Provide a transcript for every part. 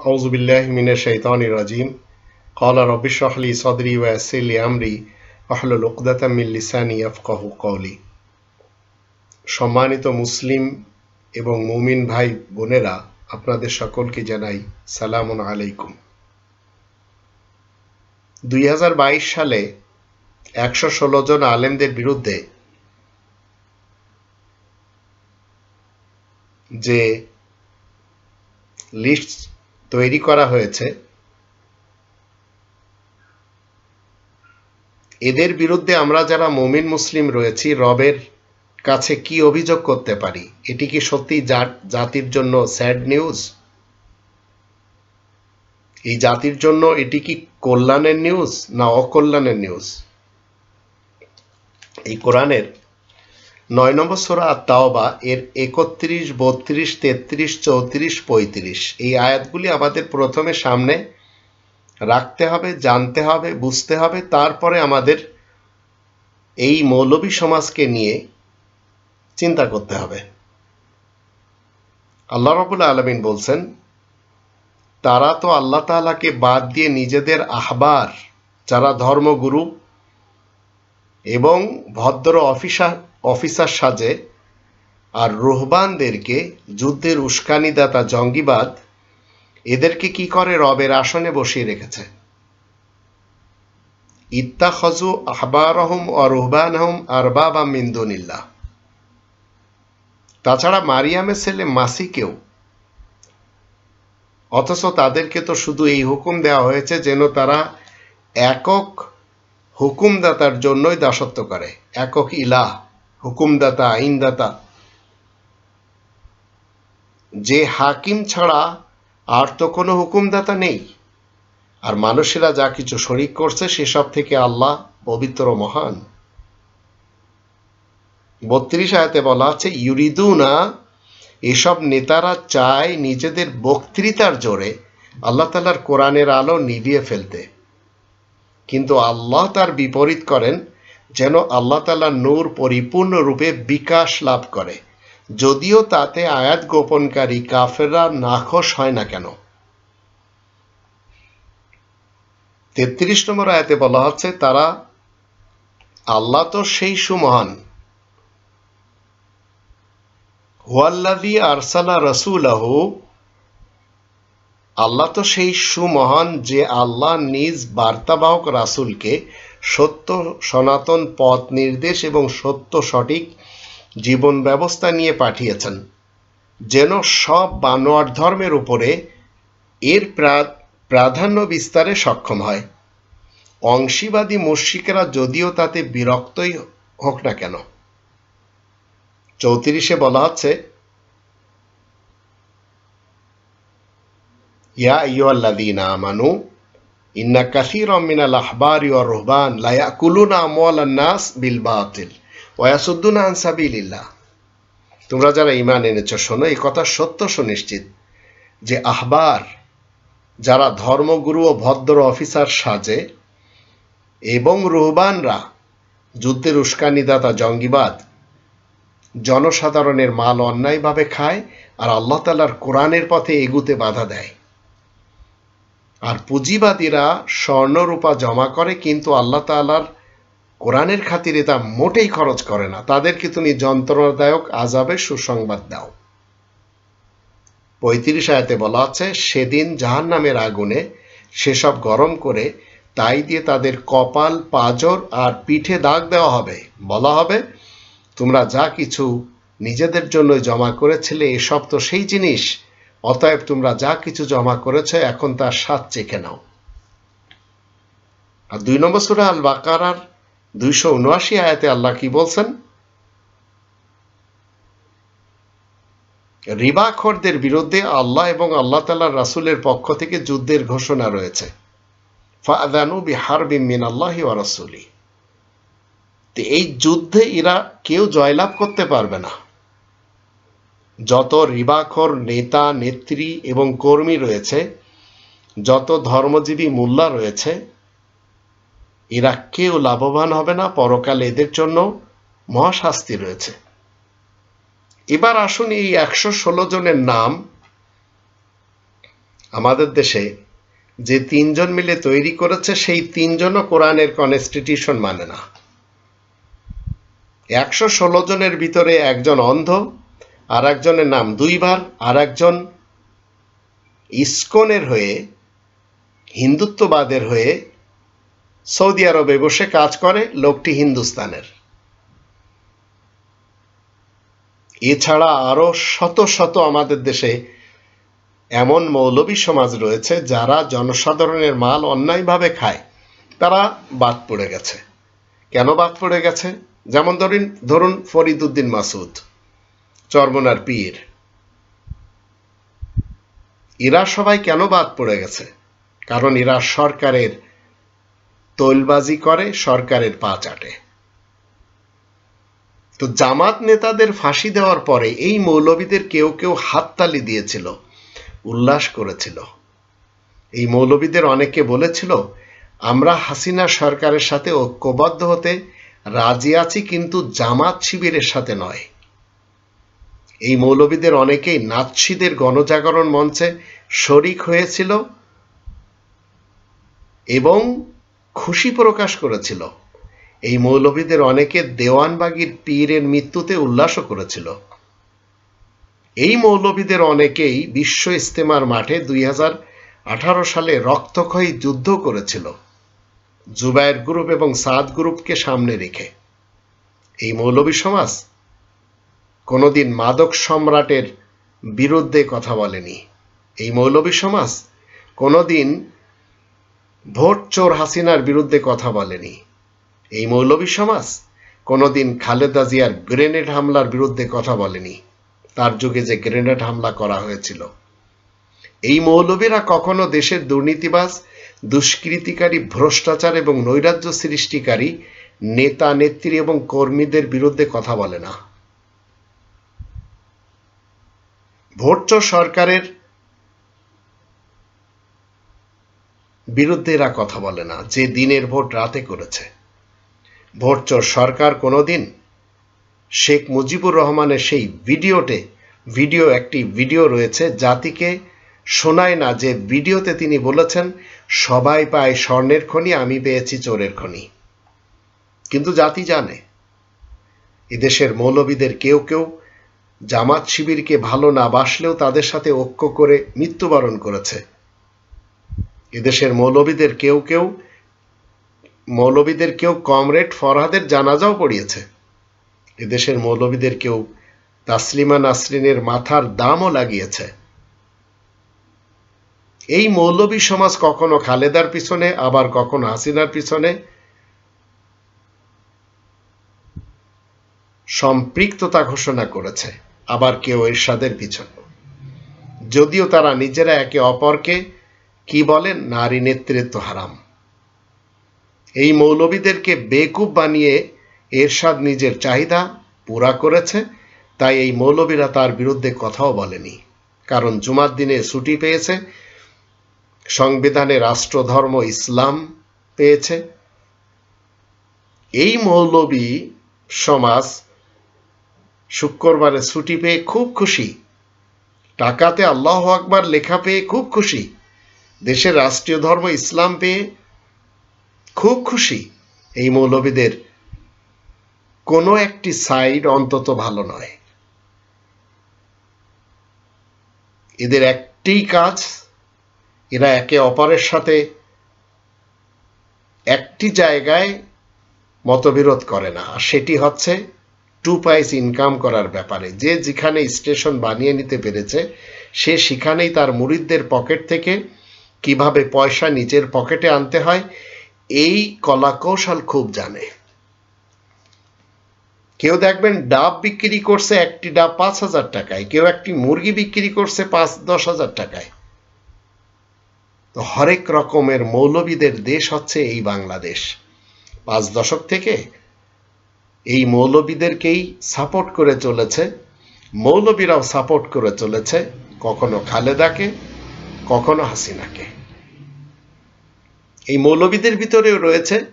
أعوذ بالله من الشيطان الرجيم قال رب اشرح لي صدري ويسر لي أمري واحلل عقدة من লিসানি يفقه قولي সম্মানিত মুসলিম এবং মুমিন ভাই বোনেরা আপনাদের সকলকে জানাই সালামুন আলাইকুম দুই সালে একশো ষোলো জন আলেমদের বিরুদ্ধে যে লিস্ট তৈরি করা হয়েছে। এদের বিরুদ্ধে আমরা যারা মমিন মুসলিম রয়েছি, রবের কাছে কি অভিযোগ করতে পারি? এটি কি সত্যি জাতির জন্য স্যাড নিউজ? এই জাতির জন্য এটি কি কল্যাণের নিউজ না অকল্যাণের নিউজ? এই কোরআনের নয় নম্বর সোরা তাওবা এর একত্রিশ, বত্রিশ, তেত্রিশ, চৌত্রিশ, পঁয়ত্রিশ। এই আয়াতগুলি আমাদের প্রথমে সামনে রাখতে হবে, জানতে হবে, বুঝতে হবে, তারপরে আমাদের এই মৌলবী সমাজকে নিয়ে চিন্তা করতে হবে। আল্লাহ রবুল্লা আলমিন বলছেন, তারা তো আল্লাহ তালাকে বাদ দিয়ে নিজেদের আহবার, যারা ধর্মগুরু এবং ভদ্র অফিসার অফিসার সাজে আর রোহবানদেরকে যুদ্ধের উস্কানিদাতা জঙ্গিবাদ এদেরকে কি করে রবের আসনে বসিয়ে রেখেছে? ইত্তাখজু আহবারহম ও রুহবানহম আরবাবা মিন্দুনিল্লাহ তাছাড়া মারিয়ামের ছেলে মাসিকেও। অথচ তাদেরকে তো শুধু এই হুকুম দেওয়া হয়েছে যেন তারা একক হুকুমদাতার জন্যই দাসত্ব করে, একক ইলাহ। হুকুমদাতা, আইনদাতা। যে হাকিম ছাড়া আর তো কোনো হুকুমদাতা নেই। আর মানুষেরা যা কিছু শরিক করছে, সেসব থেকে আল্লাহ পবিত্র মহান। বত্রিশ আয়াতে বলা আছে, ইউরিদুনা, এসব নেতারা চায় নিজেদের বক্তৃতার জোরে আল্লাহ তালার কোরআনের আলো নিভিয়ে ফেলতে। কিন্তু আল্লাহ তার বিপরীত করেন যেন আল্লাহ তালা নূর পরিপূর্ণরূপে বিকাশ লাভ করে। যদিও তাতে আয়াত গোপনকারী কাফেররা নাখোশ হয় না কেন? তেত্রিশ নম্বর আয়াতে বলা হচ্ছে, তারা আল্লাহ তো সেই সুমহান। হুয়াল্লাদি আরসালা রসুলাহু, আল্লাহ তো সেই সুমহান যে আল্লাহ নিজ বার্তাবাহক রাসুলকে সত্য সনাতন পথ নির্দেশ এবং সত্য সঠিক জীবন ব্যবস্থা নিয়ে পাঠিয়েছেন। যেন সব বানোয়ার ধর্মের উপরে এর প্রাধান্য বিস্তারে সক্ষম হয়। অংশীবাদী মুর্শিকেরা যদিও তাতে বিরক্তই হোক না কেন। চৌত্রিশে বলা হচ্ছে, ইয়া ইয়ুল্লাযীনা আমানু ইন্না কাসীরাম মিনাল আহবারি ওয়ার রুহবান লা ইয়াকুলুনা আমওয়ালান নাস বিল বাতিল ওয়া ইয়াসুদ্দুনা তোমরা যারা ঈমান এনেছো, শোনো, এই কথা সত্য সুনিশ্চিত যে আহবার, যারা ধর্মগুরু ও ভদ্র অফিসার সাজে এবং রুহবানরা যুদ্ধের উস্কানিদাতা, জঙ্গিবাদ, জনসাধারণের মাল অন্যায়ভাবে খায় আর আল্লাহ তালার কোরআনের পথে এগুতে বাধা দেয়। আর পুঁজিবাদীরা স্বর্ণরূপা জমা করে, কিন্তু আল্লাহ তালার কোরআনের খাতিরে তা মোটেই খরচ করে না। তাদেরকে তুমি যন্ত্রণাদায়ক আজাবে সুসংবাদ দাও। পঁয়ত্রিশ আয়াতে বলা আছে, সেদিন জাহান নামের আগুনে সেসব গরম করে তাই দিয়ে তাদের কপাল, পাজর আর পিঠে দাগ দেওয়া হবে। বলা হবে, তোমরা যা কিছু নিজেদের জন্য জমা করেছিলে, এসব তো সেই জিনিস অতএব তোমরা যা কিছু জমা করেছ, এখন তার স্বাদ চেখে নাও। আর দুই নম্বর সুরা আল বাকারার দুইশো উনআশি আয়াতে আল্লাহ কি বলছেন? রিবাখরদের বিরুদ্ধে আল্লাহ এবং আল্লাহ তাল্লাহ রাসুলের পক্ষ থেকে যুদ্ধের ঘোষণা রয়েছে। এই যুদ্ধে এরা কেউ জয়লাভ করতে পারবে না। যত রিবাখর নেতা, নেত্রী এবং কর্মী রয়েছে, যত ধর্মজীবী মোল্লা রয়েছে, এরা কেউ লাভবান হবে না, পরকালে এদের জন্য মহাশাস্তি রয়েছে। এবার আসুন এই একশো ষোলো জনের নাম আমাদের দেশে। যে তিনজন মিলে তৈরি করেছে, সেই তিনজনও কোরআনের কনস্টিটিউশন মানে না। একশো ষোলো জনের ভিতরে একজন অন্ধ আর একজনের নাম দুইবার আর একজন ইস্কনের হয়ে, হিন্দুত্ববাদের হয়ে সৌদি আরবে বসে কাজ করে, লোকটি হিন্দুস্তানের। এছাড়া আরও শত শত আমাদের দেশে এমন মৌলবী সমাজ রয়েছে যারা জনসাধারণের মাল অন্যায়ভাবে খায়। তারা বাদ পড়ে গেছে। কেন বাদ পড়ে গেছে? যেমন ধরুন ধরুন ফরিদুদ্দিন মাসুদ চরমনার পীর। এরা সবাই কেন বাদ পড়ে গেছে? কারণ এরা সরকারের তৈলবাজি করে, সরকারের পা চাটে। তো জামাত নেতাদের ফাঁসি দেওয়ার পরে এই মৌলবীদের কেউ কেউ হাততালি দিয়েছিল, উল্লাস করেছিল। এই মৌলবীদের অনেকে বলেছিল, আমরা হাসিনা সরকারের সাথে ঐক্যবদ্ধ হতে রাজি আছি, কিন্তু জামাত শিবিরের সাথে নয়। এই মৌলবীদের অনেকেই নাৎসিদের গণজাগরণ মঞ্চে শরিক হয়েছিল এবং খুশি প্রকাশ করেছিল। এই মৌলবীদের অনেকে দেওয়ানবাগির পীরের মৃত্যুতে উল্লাসও করেছিল। এই মৌলবীদের অনেকেই বিশ্ব ইস্তেমার মাঠে দুই হাজার আঠারো সালে রক্তক্ষয়ী যুদ্ধ করেছিল। জুবায়ের গ্রুপ এবং সাদ গ্রুপকে সামনে রেখে। এই মৌলবী সমাজ কোনোদিন মাদক সম্রাটের বিরুদ্ধে কথা বলেনি। এই মৌলবী সমাজ কোনোদিন ভোট চোর হাসিনার বিরুদ্ধে কথা বলেনি। এই মৌলবী সমাজ কোনোদিন খালেদা জিয়ার গ্রেনেড হামলার বিরুদ্ধে কথা বলেনি। তার যুগে যে গ্রেনেড হামলা করা হয়েছিল। এই মৌলবীরা কখনো দেশের দুর্নীতিবাজ, দুষ্কৃতিকারী, ভ্রষ্টাচার এবং নৈরাজ্য সৃষ্টিকারী নেতা, নেত্রী এবং কর্মীদের বিরুদ্ধে কথা বলে না। ভোটচ সরকারের বিরুদ্ধে এরা কথা বলে না, যে দিনের ভোট রাতে করেছে। ভোটচোর সরকার কোনোদিন শেখ মুজিবুর রহমানের সেই ভিডিওতে, ভিডিও একটি ভিডিও রয়েছে, জাতিকে শোনায় না, যে ভিডিওতে তিনি বলেছেন, সবাই পায় স্বর্ণের খনি, আমি পেয়েছি চোরের খনি। কিন্তু জাতি জানে, এদেশের মৌলবীদের কেউ কেউ জামাত শিবিরকে ভালো না বাসলেও তাদের সাথে ঐক্য করে মৃত্যুবরণ করেছে। এদেশের মৌলবীদের কেউ কেউ, মৌলবীদের কেউ কমরেড ফরহাদের জানাজাও পড়িয়েছে। এদেশের মৌলবীদের কেউ তাসলিমা নাসরিনের মাথার দামও লাগিয়েছে। এই মৌলবী সমাজ কখনো খালেদার পিছনে, আবার কখনো হাসিনার পিছনে সম্পৃক্ততা ঘোষণা করেছে। আবার কেউ এরশাদের পিছনে। যদিও তারা নিজেরা একে অপরকে কি বলেন নারী নেতৃত্ব হারাম। এই মৌলবীদেরকে বেকুব বানিয়ে এরশাদ নিজের চাহিদা পুরা করেছে, তাই এই মৌলবীরা তার বিরুদ্ধে কথাও বলেনি। কারণ জুমার দিনে ছুটি পেয়েছে, সংবিধানে রাষ্ট্রধর্ম ইসলাম পেয়েছে। এই মৌলবী সমাজ শুক্রবারে ছুটি পেয়ে খুব খুশি। টাকাতে আল্লাহ আকবার লেখা পেয়ে খুব খুশি। দেশের রাষ্ট্রীয় ধর্ম ইসলাম পেয়ে খুব খুশি। এই মৌলবীদের কোনো একটি সাইড অন্তত ভালো নয়। এদের একটি কাজ, এরা একে অপরের সাথে একটি জায়গায় মতবিরোধ করে না, আর সেটি হচ্ছে টু পাইস ইনকাম করার ব্যাপারে। যে যেখানে স্টেশন বানিয়ে নিতে পেরেছে, সে সেখানেই তার মুরিদদের পকেট থেকে কীভাবে পয়সা নিজের পকেটে আনতে হয়, এই কলাকৌশল খুব জানে। কেউ দেখবেন ডাব বিক্রি করছে একটি ডাব পাঁচ হাজার টাকায়, কেউ একটি মুরগি বিক্রি করছে পাঁচ দশ হাজার টাকায়। তো হরেক রকমের মৌলবীদের দেশ হচ্ছে এই বাংলাদেশ। পাঁচ দশক থেকে এই মৌলবীদেরকেই সাপোর্ট করে চলেছে। মৌলবীরাও সাপোর্ট করে চলেছে কখনো খালেদাকে, কখনো হাসিনাকে। এই মৌলবীদের ভিতরেও রয়েছে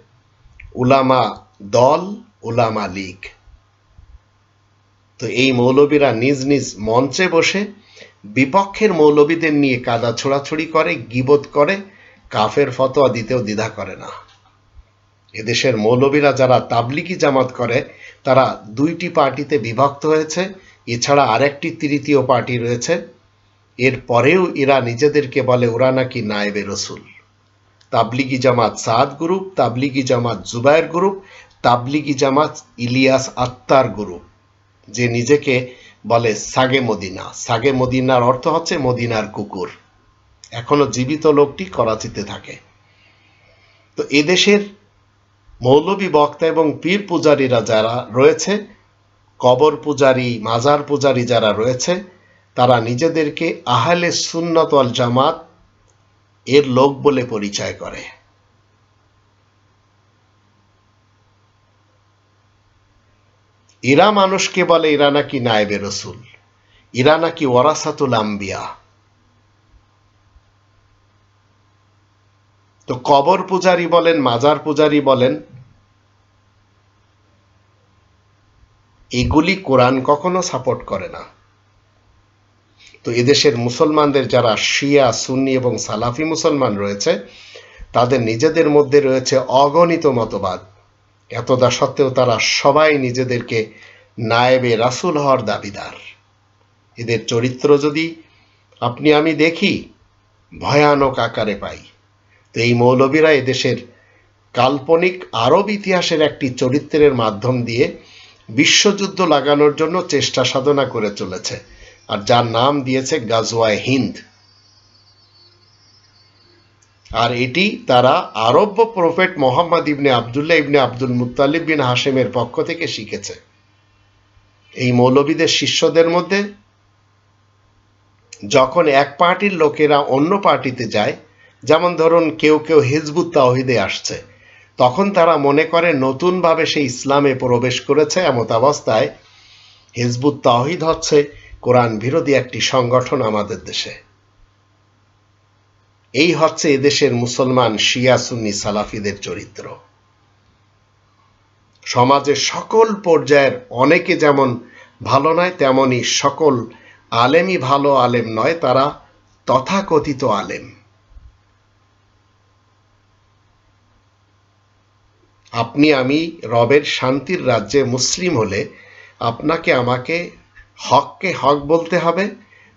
উলামা দল, উলামা লীগ। তো এই মৌলবীরা নিজ নিজ মঞ্চে বসে বিপক্ষের মৌলবীদের নিয়ে কাদা ছোড়াছড়ি করে, গিবোধ করে, কাফের ফতোয়া দিতেও দ্বিধা করে না। এদেশের মৌলবীরা যারা তাবলিগি জামাত করে, তারা দুইটি পার্টিতে বিভক্ত হয়েছে। এছাড়া আরেকটি তৃতীয় পার্টি রয়েছে। এর পরেও এরা নিজেদেরকে বলে ওরা নাকি নায়েবে রসুল। তাবলিগি জামাত সাদ গ্রুপ, তাবলিগি জামাত জুবায়ের গ্রুপ, তাবলিগি জামাত ইলিয়াস আত্মার গ্রুপ, যে নিজেকে বলে সাগে মদিনা। সাগে মদিনার অর্থ হচ্ছে মদিনার কুকুর। এখনও জীবিত লোকটি করাচিতে থাকে। তো এদেশের মৌলবী বক্তা এবং পীর পূজারীরা যারা রয়েছে, কবর পূজারী, মাজার পূজারী যারা রয়েছে, তারা নিজেদেরকে আহলে সুন্নত ওয়াল জামাত এর লোক বলে পরিচয় করে। এরা মানুষকে বলে, এরা নাকি নায়েবে রসুল, এরা নাকি ওয়ারাসাতুল আম্বিয়া। তো কবর পূজারি বলেন, মাজার পূজারি বলেন, এগুলি কোরআন কখনো সাপোর্ট করে না। তো এদেশের মুসলমানদের যারা শিয়া, সুন্নি এবং সালাফি মুসলমান রয়েছে, তাদের নিজেদের মধ্যে রয়েছে অগণিত মতবাদ। এতদা সত্ত্বেও তারা সবাই নিজেদেরকে নায়েবে রাসুল হওয়ার দাবিদার। এদের চরিত্র যদি আপনি আমি দেখি, ভয়ানক আকারে পাই। তো এই মৌলবীরা এদেশের কাল্পনিক আরব ইতিহাসের একটি চরিত্রের মাধ্যম দিয়ে বিশ্বযুদ্ধ লাগানোর জন্য চেষ্টা সাধনা করে চলেছে। আর যার নাম দিয়েছে গাজওয়ায় হিন্দ। আর এটি তারা আরব্য prophet Muhammad ibn Abdullah ibn Abdul Muttalib bin হাসেমের পক্ষ থেকে শিখেছে। এই মৌলবীদের শিষ্যদের মধ্যে যখন এক পার্টির লোকেরা অন্য পার্টিতে যায় যেমন ধরুন কেউ কেউ হিজবুত তাওহিদে আসছে, তখন তারা মনে করে নতুনভাবে সে ইসলামে প্রবেশ করেছে এমত অবস্থায় হিজবুত তাওহিদ হচ্ছে কোরআন বিরোধী একটি সংগঠন আমাদের দেশে। এই হচ্ছে এদেশের মুসলমান শিয়া সুন্নি সালাফিদের চরিত্র। সমাজের সকল পর্যায়ের অনেকে যেমন ভালো নয় তেমনই সকল আলেমই ভালো আলেম নয়, তারা তথাকথিত আলেম। আপনি আমি রবের শান্তির রাজ্যে মুসলিম হলে আপনাকে আমাকে হককে হক বলতে হবে,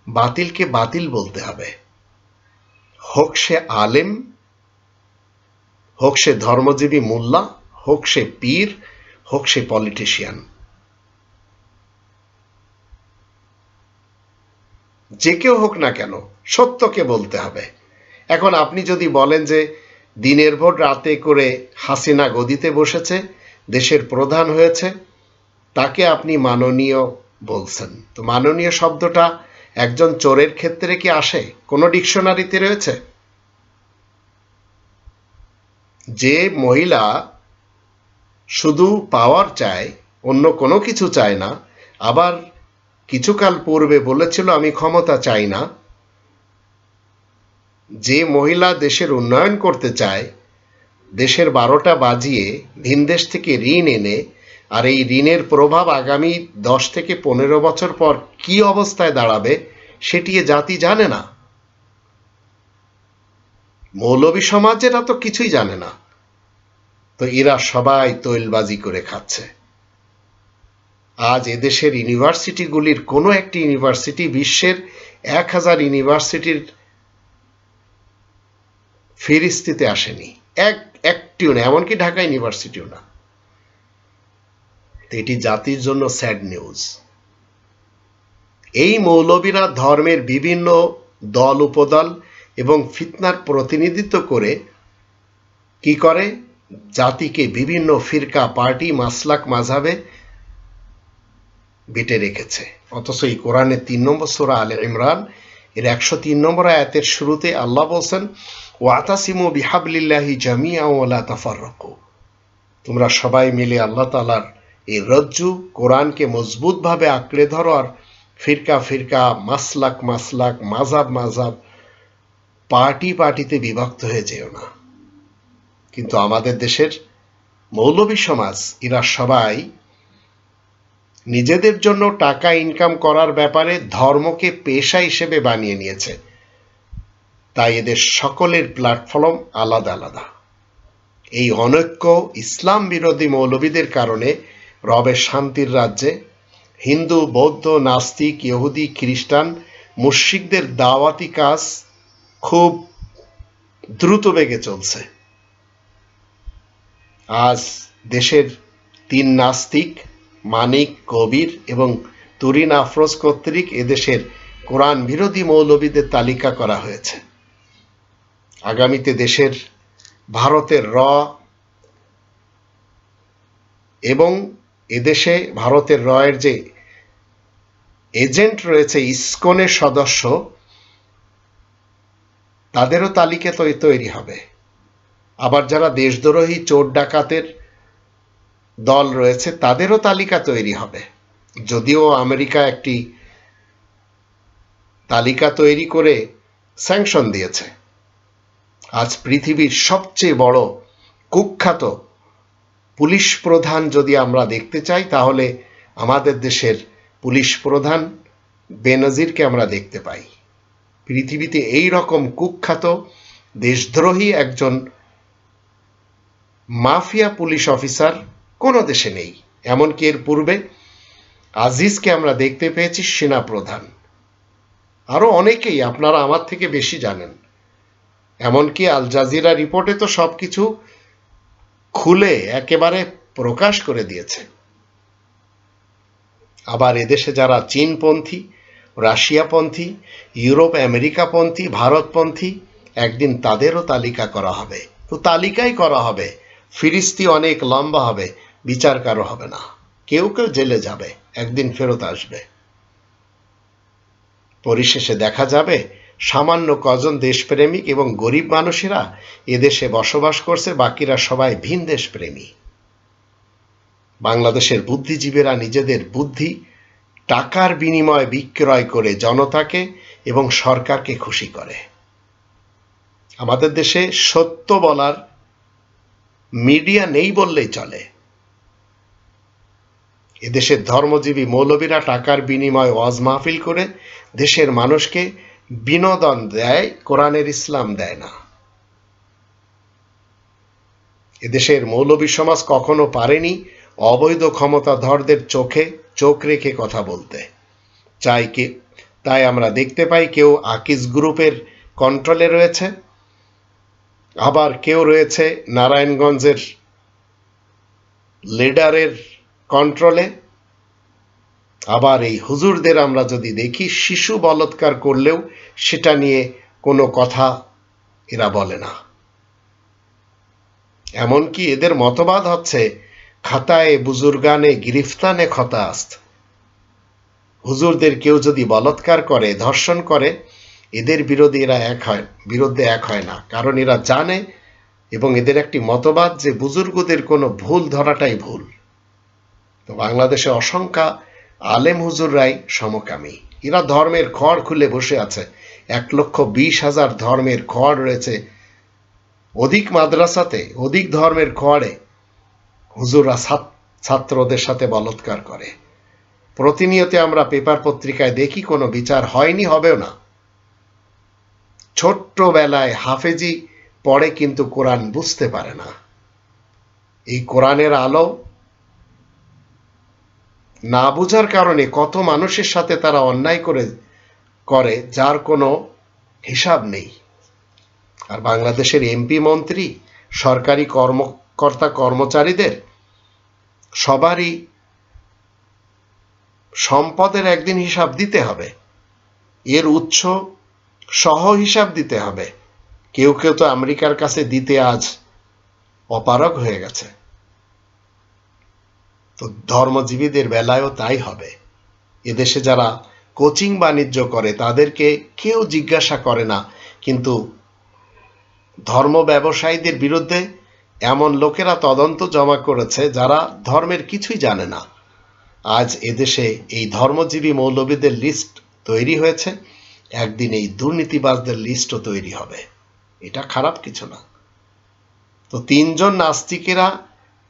বাতিলকে বাতিল বলতে হবে। হোক সে আলেম, হোক সে ধর্মজীবী মোল্লা, হোক সে পীর, হোক সে পলিটিশিয়ান। যে কেউ হোক না কেন, সত্যকে বলতে হবে। এখন আপনি যদি বলেন যে দিনের ভোর রাতে করে হাসিনা গদিতে বসেছে, দেশের প্রধান হয়েছে। তাকে আপনি মাননীয় বলছেন। তো মাননীয় শব্দটা একজন চোরের ক্ষেত্রে কি আসে? কোনো ডিকশনারিতে রয়েছে? যে মহিলা শুধু পাওয়ার চায়, অন্য কোনো কিছু চায় না, আবার কিছুকাল পূর্বে বলেছিল, আমি ক্ষমতা চাই না। যে মহিলা দেশের উন্নয়ন করতে চায়, দেশের বারোটা বাজিয়ে ভিনদেশ থেকে ঋণ এনে, আর এই ঋণের প্রভাব আগামী দশ থেকে পনেরো বছর পর কি অবস্থায় দাঁড়াবে সেটি জাতি জানে না। মৌলবী সমাজেরা তো কিছুই জানে না। তো এরা সবাই তৈলবাজি করে খাচ্ছে। আজ এদেশের ইউনিভার্সিটিগুলির কোনো একটি ইউনিভার্সিটি বিশ্বের এক হাজার ইউনিভার্সিটির ফেরিস্তিতে আসেনি। এক, একটিও না, এমনকি ঢাকা ইউনিভার্সিটিও না। এটি জাতির জন্য স্যাড নিউজ। এই মৌলবীরা ধর্মের বিভিন্ন দল, উপদল এবং ফিতনার প্রতিনিধিত্ব করে কি করে? জাতিকে বিভিন্ন ফিরকা, পার্টি, মাসলাক মাঝাবে বেটে রেখেছে। অথচ এই কোরআনের তিন নম্বর সোরা আলে ইমরান, এর একশো তিন নম্বর আয়াতের শুরুতে আল্লাহ বলছেন ওয়াতাসিমু বিহাবলিল্লাহি জামিয়া ওলা তাফারকু তোমরা সবাই মিলে আল্লাহ তালার এই রজ্জু কোরআনকে মজবুতভাবে আঁকড়ে ধরো আর ফিরকা ফিরকা, মাসলাক মাসলাক মাজাব মাজাব পার্টি পার্টিতে বিভক্ত হয়ে যেও না। কিন্তু আমাদের দেশের মৌলবী সমাজ, এরা সবাই নিজেদের জন্য টাকা ইনকাম করার ব্যাপারে ধর্মকে পেশা হিসেবে বানিয়ে নিয়েছে। তাই এদের সকলের প্ল্যাটফর্ম আলাদা আলাদা। এই অনৈক্য ইসলাম বিরোধী মৌলবীদের কারণে রবে শান্তির রাজ্যে হিন্দু, বৌদ্ধ, নাস্তিক, ইহুদি, খ্রিস্টান মুশিকদের দাওয়াতি কাজ খুব দ্রুত বেগে চলছে। আজ দেশের তিন নাস্তিক, মানিক, কবির এবং তুরিন আফরোজ কর্তৃক এদেশের কোরআন বিরোধী মৌলবীদের তালিকা করা হয়েছে। আগামীতে দেশের, ভারতের র এবং এদেশে ভারতের রয়ের যে এজেন্ট রয়েছে ইসকনের সদস্য, তাদেরও তালিকা তৈরি হবে। আবার যারা দেশদ্রোহী, চোর ডাকাতের দল রয়েছে, তাদেরও তালিকা তৈরি হবে। যদিও আমেরিকা একটি তালিকা তৈরি করে স্যাংশন দিয়েছে। আজ পৃথিবীর সবচেয়ে বড় কুখ্যাত পুলিশ প্রধান যদি আমরা দেখতে চাই, তাহলে আমাদের দেশের পুলিশ প্রধান বেনজিরকে আমরা দেখতে পাই। পৃথিবীতে এই রকম কুখ্যাত দেশদ্রোহী একজন মাফিয়া পুলিশ অফিসার কোনো দেশে নেই। এমনকি এর পূর্বে আজিজকে আমরা দেখতে পেয়েছি, সেনা প্রধান। আরও অনেকেই, আপনারা আমার থেকে বেশি জানেন। এমনকি আল জাজিরা রিপোর্টে তো সব কিছু খুলে একেবারে প্রকাশ করে দিয়েছে। আবার এদেশে যারা চীনপন্থী, রাশিয়াপন্থী ইউরোপ আমেরিকাপন্থী ভারতপন্থী, একদিন তাদেরও তালিকা করা হবে। তো তালিকাই করা হবে। ফিরিস্তি অনেক লম্বা হবে, বিচার কারও হবে না। কেউ কেউ জেলে যাবে, একদিন ফেরত আসবে। পরিশেষে দেখা যাবে সামান্য কজন দেশপ্রেমিক এবং গরিব মানুষেরা এদেশে বসবাস করছে, বাকিরা সবাই ভিন দেশপ্রেমী। বাংলাদেশের বুদ্ধিজীবীরা নিজেদের বুদ্ধি, টাকার বিনিময়ে বিক্রয় করে জনতাকে এবং সরকারকে খুশি করে। আমাদের দেশে সত্য বলার মিডিয়া নেই বললেই চলে। এদেশের ধর্মজীবী মৌলবীরা টাকার বিনিময়ে ওয়াজ মাহফিল করে দেশের মানুষকে বিনোদন দেয়, কোরআনের ইসলাম দেয় না। এদেশের মৌলবী সমাজ কখনো পারেনি অবৈধ ক্ষমতাধরদের চোখে চোখ রেখে কথা বলতে। চাই কে? তাই আমরা দেখতে পাই কেউ আকিজ গ্রুপের কন্ট্রোলে রয়েছে, আবার কেউ রয়েছে নারায়ণগঞ্জের লিডারের কন্ট্রোলে। আবার এই হুজুরদের আমরা যদি দেখি, শিশু বলৎকার করলেও সেটা নিয়ে কোনো কথা এরা বলে না। এমনকি এদের মতবাদ হচ্ছে, খাতায় বুজুর্গানে গিরিফতানে খতাস্ত হুজুরদের কেউ যদি বলৎকার করে, ধর্ষণ করে, এদের বিরোধী এরা এক হয়, বিরুদ্ধে এক হয় না। কারণ এরা জানে এবং এদের একটি মতবাদ যে বুজুর্গদের কোনো ভুল ধরাটাই ভুল। তো বাংলাদেশে অসংখ্য আলেম হুজুর হুজুররাই সমকামী। এরা ধর্মের খড় খুলে বসে আছে। এক লক্ষ বিশ হাজার ধর্মের খড় রয়েছে। অধিক মাদ্রাসাতে, অধিক ধর্মের খড়ে হুজুররা ছাত্রদের সাথে বলৎকার করে। প্রতিনিয়ত আমরা পেপার পত্রিকায় দেখি, কোনো বিচার হয়নি, হবেও না। ছোট্টবেলায় হাফেজি পড়ে কিন্তু কোরআন বুঝতে পারে না। এই কোরআনের আলো না বুঝার কারণে কত মানুষের সাথে তারা অন্যায় করে করে, যার কোনো হিসাব নেই। আর বাংলাদেশের এমপি, মন্ত্রী, সরকারি কর্মকর্তা, কর্মচারীদের সবারই সম্পদের একদিন হিসাব দিতে হবে। এর উৎস সহ হিসাব দিতে হবে। কেউ কেউ তো আমেরিকার কাছে দিতে আজ অপারগ হয়ে গেছে। তো ধর্মজীবীদের বেলায়ও তাই হবে। এদেশে যারা কোচিং বাণিজ্য করে, তাদেরকে কেউ জিজ্ঞাসা করে না। কিন্তু ধর্ম ব্যবসায়ীদের বিরুদ্ধে এমন লোকেরা তদন্ত জমা করেছে যারা ধর্মের কিছুই জানে না। আজ এদেশে এই ধর্মজীবী মৌলবীদের লিস্ট তৈরি হয়েছে। একদিন এই দুর্নীতিবাজদের লিস্টও তৈরি হবে। এটা খারাপ কিছু না। তো তিনজন নাস্তিকেরা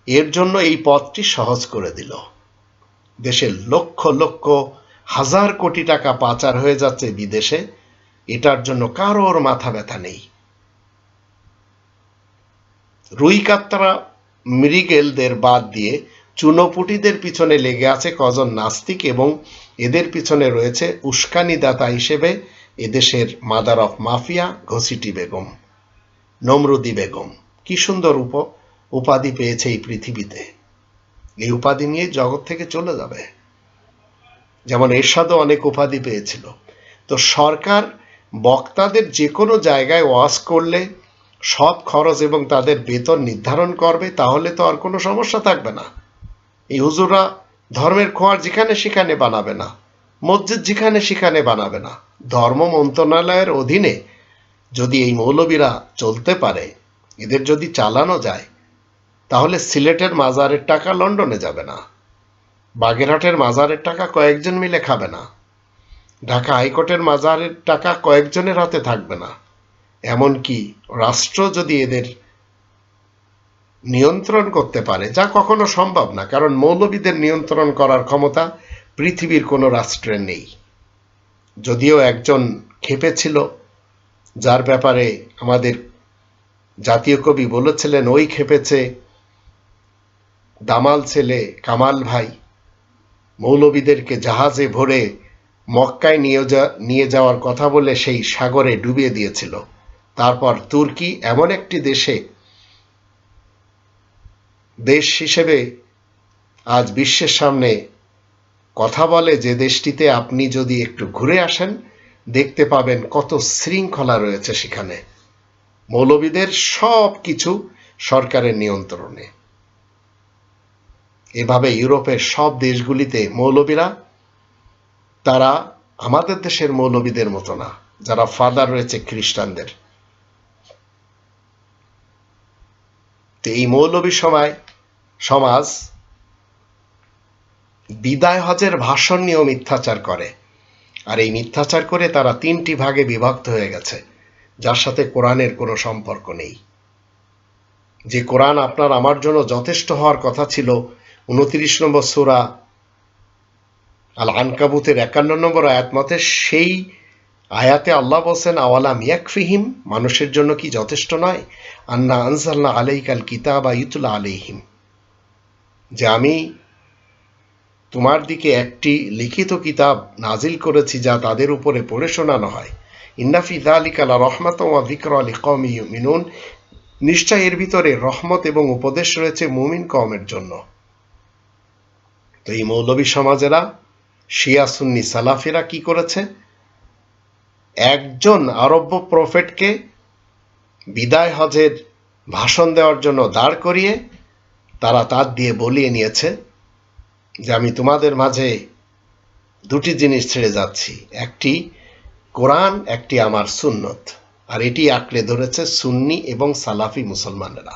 এর জন্য এই পথটি সহজ করে দিল। দেশের লক্ষ লক্ষ, হাজার কোটি টাকা পাচার হয়ে যাচ্ছে বিদেশে। এটার জন্য কারোর মাথা ব্যথা নেই। রুই কাত্তারা মৃগেলদের বাদ দিয়ে চুনোপুটিদের পিছনে লেগে আছে কজন নাস্তিক এবং এদের পিছনে রয়েছে উস্কানিদাতা হিসেবে এদেশের mother of mafia Ghaseti Begum, Namrudi Begum. কি সুন্দর উপ উপাধি পেয়েছে এই পৃথিবীতে। এই উপাধি নিয়ে জগৎ থেকে চলে যাবে। যেমন এরশাদও অনেক উপাধি পেয়েছিল। তো সরকার বক্তাদের যে কোনো জায়গায় ওয়াজ করলে সব খরচ এবং তাদের বেতন নির্ধারণ করবে, তাহলে তো আর কোনো সমস্যা থাকবে না। এই হুজুরা ধর্মের খোয়ার যেখানে সেখানে বানাবে না, মসজিদ যেখানে সেখানে বানাবে না। ধর্ম মন্ত্রণালয়ের অধীনে যদি এই মৌলবীরা চলতে পারে, এদের যদি চালানো যায় তাহলে সিলেটের মাজারের টাকা লন্ডনে যাবে না। বাগেরহাটের মাজারের টাকা কয়েকজন মিলে খাবে না। ঢাকা হাইকোর্টের মাজারের টাকা কয়েকজনের হাতে থাকবে না। এমনকি রাষ্ট্র যদি এদের নিয়ন্ত্রণ করতে পারে, যা কখনো সম্ভব না, কারণ মৌলবীদের নিয়ন্ত্রণ করার ক্ষমতা পৃথিবীর কোনো রাষ্ট্রের নেই। যদিও একজন খেপেছিল, যার ব্যাপারে আমাদের জাতীয় কবি বলেছিলেন, ওই খেপেছে দামাল ছেলে কামাল ভাই মৌলবীদেরকে জাহাজে ভরে মক্কায় নিয়ে যা, নিয়ে যাওয়ার কথা বলে সেই সাগরে ডুবিয়ে দিয়েছিল। তারপর তুর্কি এমন একটি দেশে দেশ হিসেবে আজ বিশ্বের সামনে কথা বলে যে দেশটিতে আপনি যদি একটু ঘুরে আসেন, দেখতে পাবেন কত শৃঙ্খলা রয়েছে সেখানে। মৌলবীদের সব কিছু সরকারের নিয়ন্ত্রণে। এভাবে ইউরোপের সব দেশগুলিতে মৌলবীরা, তারা আমাদের দেশের মৌলবীদের মতো না, যারা ফাদার রয়েছে খ্রিস্টানদের। এই মৌলবী সময়, সমাজ বিদায় হজের ভাষণ নিয়েও মিথ্যাচার করে। আর এই মিথ্যাচার করে তারা তিনটি ভাগে বিভক্ত হয়ে গেছে, যার সাথে কোরআনের কোনো সম্পর্ক নেই। যে কোরআন আপনার আমার জন্য যথেষ্ট হওয়ার কথা ছিল উনত্রিশ নম্বর সোরা আল আনকাবুতের একান্ন নম্বর আয়াত মতে, সেই আয়াতে আল্লাহ বলছেন, আওয়ালাম ইয়াকফিহিম? মানুষের জন্য কি যথেষ্ট নয়? আন্না আনসাল্লাহ আলাইকাল কিতাব আইতুল্লাহ আলাইহিম। যে আমি তোমার দিকে একটি লিখিত কিতাব নাজিল করেছি, যা তাদের উপরে পড়ে শোনানো হয়। ইন্নাফি দালিকালা রহমত ওয়া দিকর আলী কম মিনুন নিশ্চয় এর ভিতরে রহমত এবং উপদেশ রয়েছে মুমিন কমের জন্য। তো এই মৌলবী সমাজেরা, শিয়া সুন্নি সালাফিরা কি করেছে? একজন আরব্য প্রফেটকে বিদায় হজের ভাষণ দেওয়ার জন্য দাঁড় করিয়ে তারা তার দিয়ে বলিয়ে নিয়েছে যে, আমি তোমাদের মাঝে দুটি জিনিস ছেড়ে যাচ্ছি। একটি কোরআন, একটি আমার সুন্নত। আর এটি আঁকড়ে ধরেছে সুন্নি এবং সালাফি মুসলমানেরা।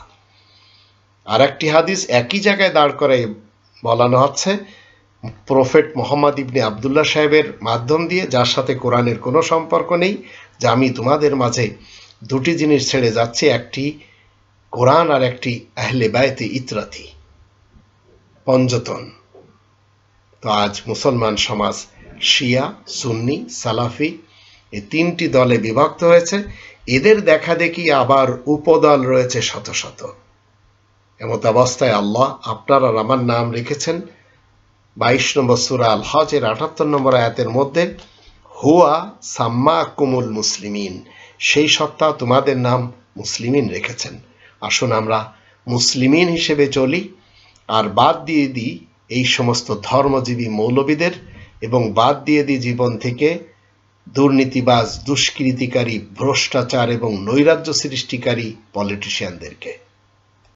আর একটি হাদিস একই জায়গায় দাঁড় করে বলানো হচ্ছে, প্রফেট মোহাম্মদ ইবনে আবদুল্লাহ সাহেবের মাধ্যম দিয়ে, যার সাথে কোরআনের কোনো সম্পর্ক নেই, যে আমি তোমাদের মাঝে দুটি জিনিস ছেড়ে যাচ্ছি, একটি কোরআন আর একটি আহলে বায়তে ইতরাতি, পঞ্জতন। তো আজ মুসলমান সমাজ, শিয়া, সুন্নি, সালাফি এই তিনটি দলে বিভক্ত হয়েছে। এদের দেখা দেখি আবার উপদল রয়েছে শত শত। এমত অবস্থায় আল্লাহ আপনার আর আমার নাম রেখেছেন। বাইশ নম্বর সুরা আল হজের আটাত্তর নম্বর আয়াতের মধ্যে, হুয়া সাম্মা কুমুল মুসলিমিন সেই সত্তা তোমাদের নাম মুসলিমিন রেখেছেন। আসুন আমরা মুসলিমিন হিসেবে চলি আর বাদ দিয়ে দিই এই সমস্ত ধর্মজীবী মৌলবীদের এবং বাদ দিয়ে দিই জীবন থেকে দুর্নীতিবাজ, দুষ্কৃতিকারী, ভ্রষ্টাচার এবং নৈরাজ্য সৃষ্টিকারী পলিটিশিয়ানদেরকে।